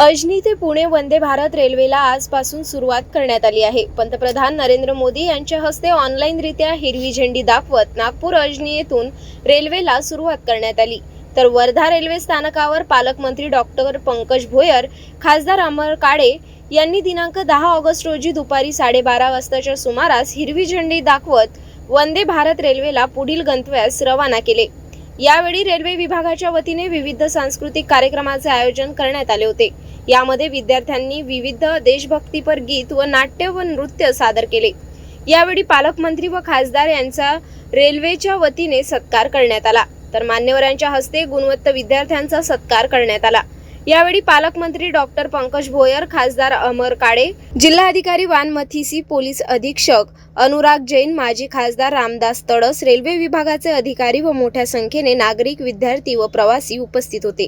अजनी ते पुणे वंदे भारत रेल्वेला आजपासून सुरुवात करण्यात आली आहे. पंतप्रधान नरेंद्र मोदी यांच्या हस्ते ऑनलाईनरित्या हिरवी झेंडी दाखवत नागपूर अजनी येथून रेल्वेला सुरुवात करण्यात आली. तर वर्धा रेल्वे स्थानकावर पालकमंत्री डॉक्टर पंकज भोयर खासदार अमर काळे यांनी दिनांक दहा ऑगस्ट रोजी दुपारी साडेबारा वाजताच्या सुमारास हिरवी झेंडी दाखवत वंदे भारत रेल्वेला पुढील गंतव्यास रवाना केले. यावेळी रेल्वे विभागाच्या वतीने विविध सांस्कृतिक कार्यक्रमाचे आयोजन करण्यात आले होते. यामध्ये विद्यार्थ्यांनी विविध देशभक्तीपर गीत व नाट्य व नृत्य सादर केले. यावेळी पालकमंत्री व खासदार यांचा रेल्वेच्या वतीने सत्कार करण्यात आला. तर मान्यवरांच्या हस्ते गुणवत्त विद्यार्थ्यांचा सत्कार करण्यात आला. यावेळी पालकमंत्री डॉक्टर पंकज भोयर खासदार अमर काळे जिल्हाधिकारी वानमथीसी पोलीस अधीक्षक अनुराग जैन माजी खासदार रामदास तडस रेल्वे विभागाचे अधिकारी व मोठ्या संख्येने नागरिक विद्यार्थी व प्रवासी उपस्थित होते.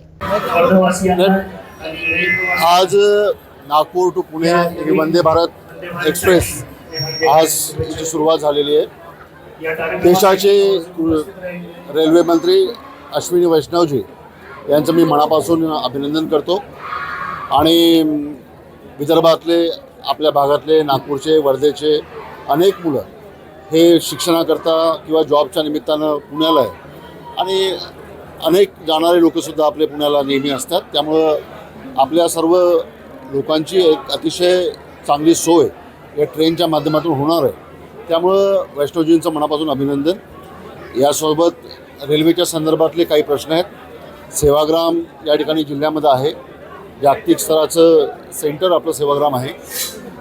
आज नागपूर टू पुणे वंदे भारत एक्सप्रेस आज तिची सुरुवात झालेली आहे. देशाचे रेल्वे मंत्री अश्विनी वैष्णवजी यांचं मी मनापासून अभिनंदन करतो. आणि विदर्भातले आपल्या भागातले नागपूरचे वर्धेचे अनेक मुलं हे शिक्षणाकरता किंवा जॉबच्या निमित्तानं पुण्याला आहे. आणि अनेक जाणारे लोकसुद्धा आपले पुण्याला नेहमी असतात. त्यामुळं आपल्या सर्व लोकांची एक अतिशय चांगली सोय या ट्रेनच्या माध्यमातून होणार आहे. त्यामुळं वैष्णवजींचं मनापासून अभिनंदन. यासोबत रेल्वेच्या संदर्भातले काही प्रश्न आहेत. सेवाग्राम या ठिकाणी जिल्ह्यामध्ये आहे. जागतिक स्तराचं सेंटर आपलं सेवाग्राम आहे.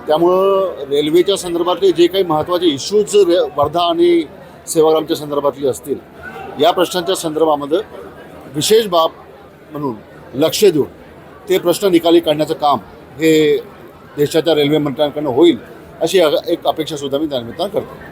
त्यामुळं रेल्वेच्या संदर्भातले जे काही महत्त्वाचे इश्यूज रे वर्धा आणि सेवाग्रामच्या संदर्भातले असतील या प्रश्नांच्या संदर्भामध्ये विशेष बाब म्हणून लक्ष देऊन ते प्रश्न निकाली काढण्याचं काम हे देशाच्या रेल्वे मंत्र्यांकडनं होईल अशी एक अपेक्षासुद्धा मी त्यानिमित्तानं करतो.